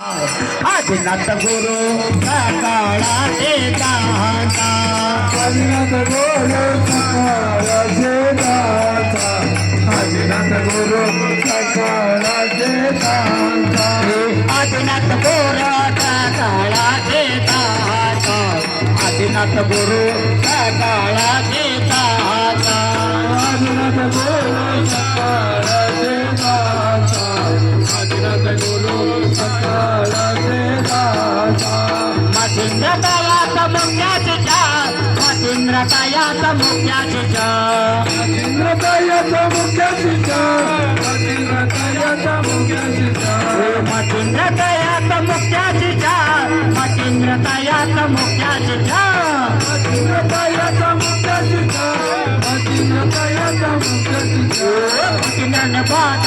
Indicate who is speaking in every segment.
Speaker 1: आदिनाथ गुरु सकाळाचे दाता
Speaker 2: आदिनाथ गुरु दाता आदिनाथ गुरु सकाळाचे दाता
Speaker 1: आदिनाथ गुरु सकाळाचे दाता आदिनाथ गुरु दाता
Speaker 2: आदिनाथ गुरु
Speaker 1: చంద్రకాయాత ముఖ్యాశిష
Speaker 2: చంద్రకాయాత ముఖ్యాశిష చంద్రకాయాత ముఖ్యాశిష
Speaker 1: మా చంద్రకాయాత ముఖ్యాశిష మా చంద్రకాయాత ముఖ్యాశిష
Speaker 2: చంద్రకాయాత ముఖ్యాశిష చంద్రకాయాత ముఖ్యాశిష
Speaker 1: పుట్టిన బాధ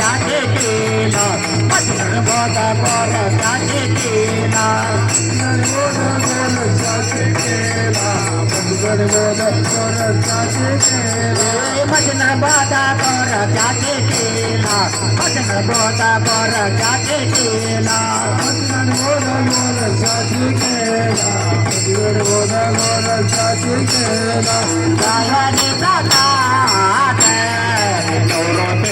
Speaker 1: কাজে দিল পাথর বদা বড় কাজে দিল মজনা বাদা বড় কাজে দিল মজনা বাদা বড় কাজে দিল
Speaker 2: মজনা বড় বড় কাজে দিল বড় বড় কাজে দিল
Speaker 1: দাহানি দাদা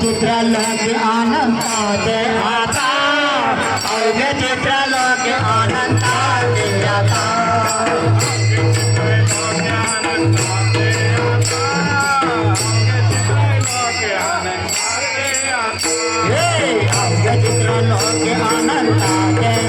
Speaker 1: चित्र लोग आनंद दे आता और चित्र लोग आनंद दे आता चित्र लोग आनंद दे